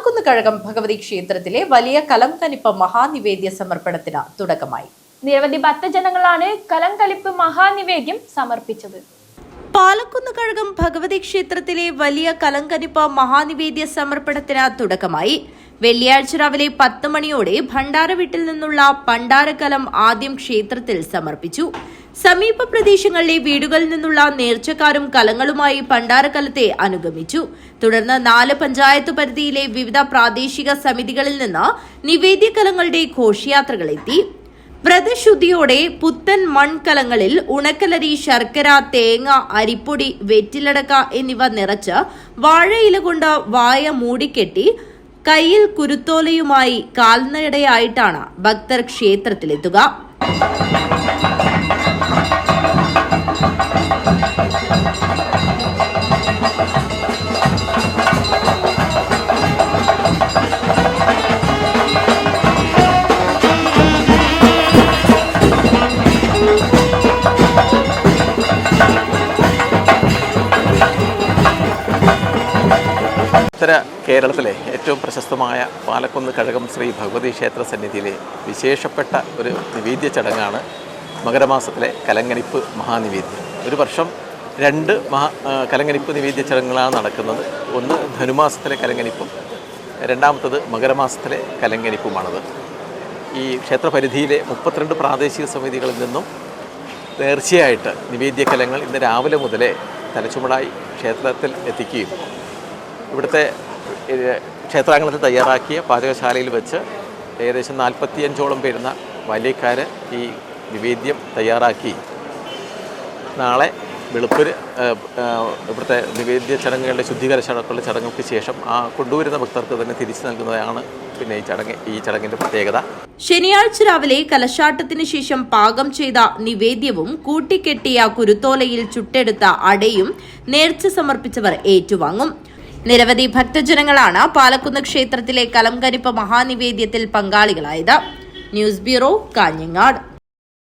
പാലക്കുന്ന് കഴകം ഭഗവതി ക്ഷേത്രത്തിലെ വലിയ കലംകനിപ്പ മഹാനിവേദ്യ സമർപ്പണത്തിന് തുടക്കമായി. നിരവധി ഭക്തജനങ്ങളാണ് കലംകലിപ്പ് മഹാനിവേദ്യം സമർപ്പിച്ചത്. പാലക്കുന്ന് കഴകം ഭഗവതി ക്ഷേത്രത്തിലെ വലിയ കലങ്കനിപ്പ മഹാനിവേദ്യ സമർപ്പണത്തിന് തുടക്കമായി. വെള്ളിയാഴ്ച രാവിലെ പത്ത് മണിയോടെ ഭണ്ഡാരവീട്ടിൽ നിന്നുള്ള പണ്ടാരക്കലം ആദ്യം ക്ഷേത്രത്തിൽ സമർപ്പിച്ചു. സമീപ പ്രദേശങ്ങളിലെ വീടുകളിൽ നിന്നുള്ള നേർച്ചക്കാരും കലങ്ങളുമായി പണ്ടാരക്കലത്തെ അനുഗമിച്ചു. തുടർന്ന് നാല് പഞ്ചായത്ത് പരിധിയിലെ വിവിധ പ്രാദേശിക സമിതികളിൽ നിന്ന് നിവേദ്യ കലങ്ങളുടെ ഘോഷയാത്രകളെത്തി. വ്രതശുദ്ധിയോടെ പുത്തൻ മൺകലങ്ങളിൽ ഉണക്കലരി ശർക്കര തേങ്ങ അരിപ്പൊടി വെറ്റിലടക്ക എന്നിവ നിറച്ച് വാഴയില കൊണ്ട് വായ മൂടിക്കെട്ടി കയ്യിൽ കുരുത്തോലയുമായി കാൽനടയായിട്ടാണ് ഭക്തർ ക്ഷേത്രത്തിലെത്തുക. ഉത്തര കേരളത്തിലെ ഏറ്റവും പ്രശസ്തമായ പാലക്കുന്ന് കഴകം ശ്രീ ഭഗവതി ക്ഷേത്ര സന്നിധിയിലെ വിശേഷപ്പെട്ട ഒരു നിവേദ്യ ചടങ്ങാണ് മകരമാസത്തിലെ കലങ്ങനിപ്പ് മഹാനിവേദ്യം. ഒരു വർഷം രണ്ട് മഹാ കലങ്ങനിപ്പ് നിവേദ്യ ചടങ്ങുകളാണ് നടക്കുന്നത്. ഒന്ന് ധനുമാസത്തിലെ കലങ്ങനിപ്പും രണ്ടാമത്തത് മകരമാസത്തിലെ കലങ്ങനിപ്പുമാണത് ഈ ക്ഷേത്രപരിധിയിലെ മുപ്പത്തിരണ്ട് പ്രാദേശിക സമിതികളിൽ നിന്നും നേർച്ചയായിട്ട് നിവേദ്യ കലങ്ങൾ ഇന്ന് രാവിലെ മുതലേ തലച്ചുമടായി ക്ഷേത്രത്തിൽ എത്തിക്കുകയും ഇവിടുത്തെ ക്ഷേത്രാങ്കണത്തിൽ തയ്യാറാക്കിയ പാചകശാലയിൽ വെച്ച് ഏകദേശം നാൽപ്പത്തിയഞ്ചോളം പേരുന്ന വലിയക്കാർ ഈ നിവേദ്യം തയ്യാറാക്കി. നാളെ വെളുപ്പിന് ഇവിടുത്തെ നിവേദ്യ ചടങ്ങുകളുടെ ശുദ്ധീകരണ ചടങ്ങുകളുടെ ചടങ്ങുകൾക്ക് ശേഷം ആ കൊണ്ടുവരുന്ന ഭക്തർക്ക് തന്നെ തിരിച്ചു നൽകുന്നതാണ് പിന്നെ ഈ ചടങ്ങ് ഈ ചടങ്ങിന്റെ പ്രത്യേകത. ശനിയാഴ്ച രാവിലെ കലശാട്ടത്തിന് ശേഷം പാകം ചെയ്ത നിവേദ്യവും കൂട്ടിക്കെട്ടിയ കുരുത്തോലയിൽ ചുട്ടെടുത്ത അടയും നേർച്ച സമർപ്പിച്ചവർ ഏറ്റുവാങ്ങും. നിരവധി ഭക്തജനങ്ങളാണ് പാലക്കുന്ന് ക്ഷേത്രത്തിലെ കലംകരിപ്പ് മഹാനിവേദ്യത്തിൽ പങ്കാളികളായത്. News bureau Kanhangad.